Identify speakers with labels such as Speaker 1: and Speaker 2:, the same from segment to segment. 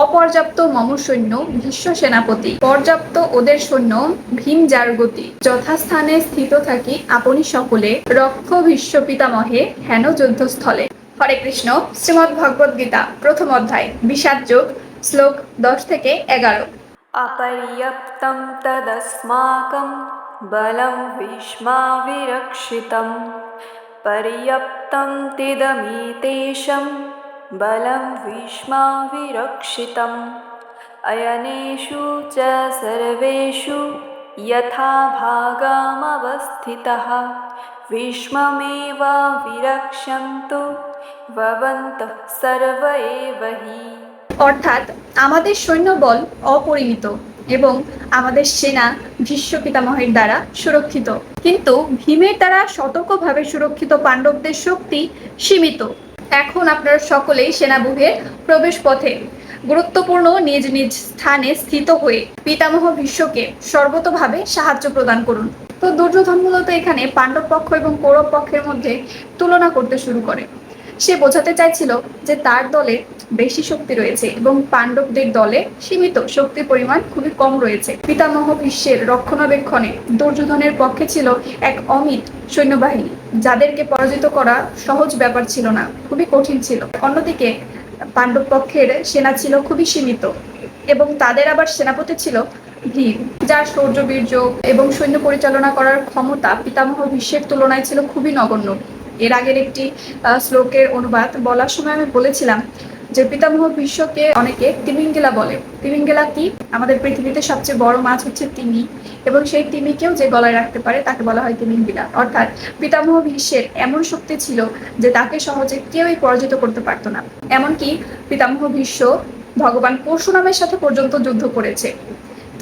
Speaker 1: অপর্যাপ্ত মম সৈন্য ভীষ্ম সেনাপতি। পর্যাপ্ত ওদের সৈন্য, ভীম জারগতি। যথাস্থানে স্থিত থাকি আপনি সকলে রক্ষ ভীষ্ম পিতামহে হেন যুদ্ধস্থলে। হরে কৃষ্ণ শ্রীমদ ভগবদ গীতা, প্রথম অধ্যায়, বিষাদ যোগ, শ্লোক দশ থেকে এগারো।
Speaker 2: অপর্যাপ্তম তদস্মাকম বলম ভীষ্মা বিরক্ষিতম পর্যাপ্তম তিদমিতেশম बलं भीष्माविरक्षितम् अयनेषु च सर्वेषु यथा भागामवस्थितः भीष्ममेवाविरक्षन्तु भवन्तः सर्व एव हि
Speaker 1: অর্থাৎ আমাদের সৈন্যবল অপরিমিত এবং আমাদের সেনা ভীষ্ম পিতামহের দ্বারা সুরক্ষিত কিন্তু ভীমের দ্বারা সতর্কভাবে সুরক্ষিত পাণ্ডবদের শক্তি সীমিত এখন আপনারা সকলেই সেনাবুহের প্রবেশ পথে গুরুত্বপূর্ণ নিজ নিজ স্থানে স্থিত হয়ে পিতামহ ভীষ্মকে সর্বতভাবে সাহায্য প্রদান করুন। তো দুর্যোধন মূলত এখানে পাণ্ডব পক্ষ এবং কৌরব পক্ষের মধ্যে তুলনা করতে শুরু করে। সে বোঝাতে চাইছিল যে তার দলে বেশি শক্তি রয়েছে এবং পাণ্ডবদের দলে সীমিত শক্তির পরিমাণ খুবই কম রয়েছে। পিতামহ বিশ্বের রক্ষণাবেক্ষণে দুর্যোধনের পক্ষে ছিল এক অমিত সৈন্যবাহিনী। যাদেরকে পরাজিত করা সহজ ব্যাপার ছিল না, খুবই কঠিন ছিল। অন্যদিকে পাণ্ডব পক্ষের সেনা ছিল খুবই সীমিত এবং তাদের আবার সেনাপতি ছিল ভীম, যার শৌর্য বীর্য এবং সৈন্য পরিচালনা করার ক্ষমতা পিতামহ বিশ্বের তুলনায় ছিল খুবই নগণ্য। এর আগের একটি শ্লোকের অনুবাদ বলার সময় আমি বলেছিলাম যে পিতামহ বিশ্বকে অনেকে তিমিঙ্গিলা বলে। তিমিঙ্গিলা কি? আমাদের পৃথিবীতে সবচেয়ে বড় মাছ হচ্ছে তিমি এবং সেই তিমিকেও যে গলায় রাখতে পারে তাকে বলা হয় তিমিঙ্গিলা। অর্থাৎ পিতামহ ভীষ্মের এমন শক্তি ছিল যে তাকে সহজে কেউই পরাজিত করতে পারতো না। এমনকি পিতামহ ভীষ্ম ভগবান পরশুরামের সাথে পর্যন্ত যুদ্ধ করেছে।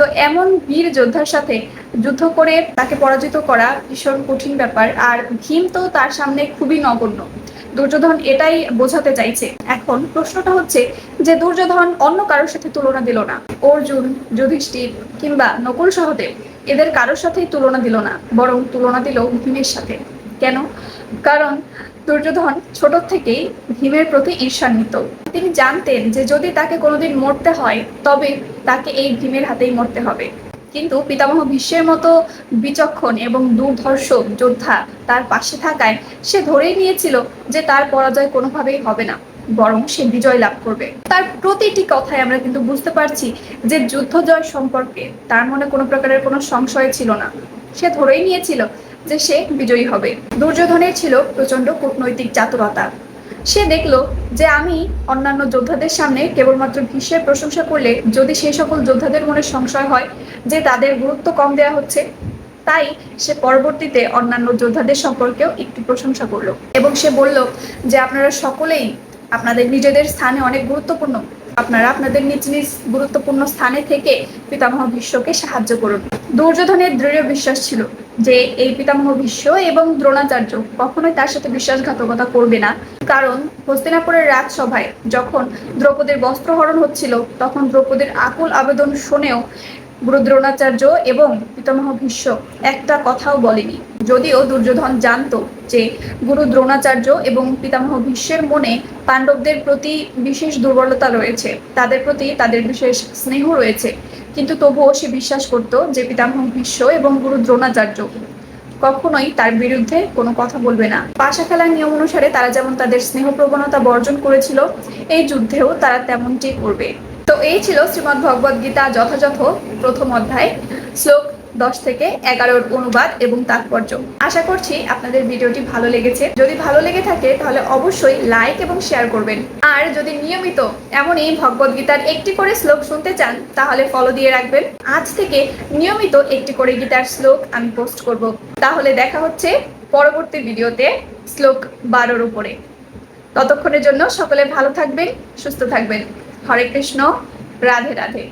Speaker 1: তো এমন বীর যোদ্ধার সাথে যুদ্ধ করে তাকে পরাজিত করা ভীষণ কঠিন ব্যাপার। আর ভীম তো তার সামনে খুবই নগণ্য। দুর্যোধন এটাই বোঝাতে চাইছে। এখন প্রশ্নটা হচ্ছে যে দুর্যোধন অন্য কারোর সাথে তুলনা দিল না। অর্জুন, যুধিষ্ঠির কিংবা নকুল সহদেব এদের কারোর সাথেই তুলনা দিল না, বরং তুলনা দিল ভীমের সাথে। কেন? কারণ দুর্যোধন ছোট থেকেই ভীমের প্রতি ঈর্ষান্বিত। তিনি জানতেন যে যদি তাকে কোনোদিন মরতে হয়, তবে তাকে এই ভীমের হাতেই মরতে হবে। কিন্তু পিতামহ ভীষ্মের মতো বিচক্ষণ এবং দুর্ধর্ষ যোদ্ধা তার পাশে থাকায় সে ধরেই নিয়েছিল যে তার পরাজয় কোনোভাবেই হবে না, বরং সে বিজয় লাভ করবে। তার প্রতিটি কথায় আমরা কিন্তু বুঝতে পারছি যে যুদ্ধ জয় সম্পর্কে তার মনে কোনো প্রকারের কোনো সংশয় ছিল না। সে ধরেই নিয়েছিল যে সে বিজয়ী হবে। দুর্যোধনের ছিল প্রচণ্ড কূটনৈতিক চাতুরতা। সে দেখল যে আমি অন্যান্য যোদ্ধাদের সামনে কেবলমাত্র ভীষ্মের প্রশংসা করলে যদি সেই সকল যোদ্ধাদের মনে সংশয় হয় যে তাদের গুরুত্ব কম দেওয়া হচ্ছে, তাই সে পরবর্তীতে অন্যান্য যোদ্ধাদের সম্পর্কেও একটু প্রশংসা করল এবং সে বলল যে আপনারা সকলেই আপনাদের নিজেদের স্থানে অনেক গুরুত্বপূর্ণ। আপনারা আপনাদের নিজ নিজ গুরুত্বপূর্ণ স্থানে থেকে পিতামহ বিশ্বকে সাহায্য করুন। দুর্যোধনের দৃঢ় বিশ্বাস ছিল যে এই পিতামহ ভীষ্ম এবং দ্রোণাচার্য কখনোই তার সাথে বিশ্বাসঘাতকতা করবে না। কারণ হস্তিনাপুরের রাজসভায় যখন দ্রৌপদীর বস্ত্রহরণ হচ্ছিল, তখন দ্রৌপদীর আকুল আবেদন শুনেও গুরু দ্রোণাচার্য এবং পিতামহ ভীষ্ম একটা কথাও বলেনি। যদিও দুর্যোধন জানতো যে গুরু দ্রোণাচার্য এবং পিতামহ ভীষ্মের মনে পাণ্ডবদের প্রতি বিশেষ দুর্বলতা রয়েছে, তাদের প্রতি তাদের বিশেষ স্নেহ রয়েছে। কিন্তু তবুও সে বিশ্বাস করত যে পিতামহ ভীষ্ম এবং গুরু দ্রোণাচার্য কখনোই তার বিরুদ্ধে কোনো কথা বলবে না। পাশা খেলার নিয়ম অনুসারে তারা যেমন তাদের স্নেহ প্রবণতা বর্জন করেছিল, এই যুদ্ধেও তারা তেমনটি করবে। তো এই ছিল শ্রীমদ্ ভগবদ্গীতা যথাযথ প্রথম অধ্যায়। শ্লোক দশ থেকে এগারোর অনুবাদ এবং তাৎপর্য। আশা করছি আপনাদের ভিডিওটি ভালো লেগেছে। যদি ভালো লেগে থাকে, তাহলে অবশ্যই লাইক এবং শেয়ার করবেন। আর যদি নিয়মিত এমনই ভগবদ গীতার একটি করে শ্লোক শুনতে চান, তাহলে ফলো দিয়ে রাখবেন। আজ থেকে নিয়মিত একটি করে গীতার শ্লোক আমি পোস্ট করব। তাহলে দেখা হচ্ছে পরবর্তী ভিডিওতে শ্লোক বারোর উপরে। ততক্ষণের জন্য সকলে ভালো থাকবেন, সুস্থ থাকবেন। হরে কৃষ্ণ, রাধে রাধে।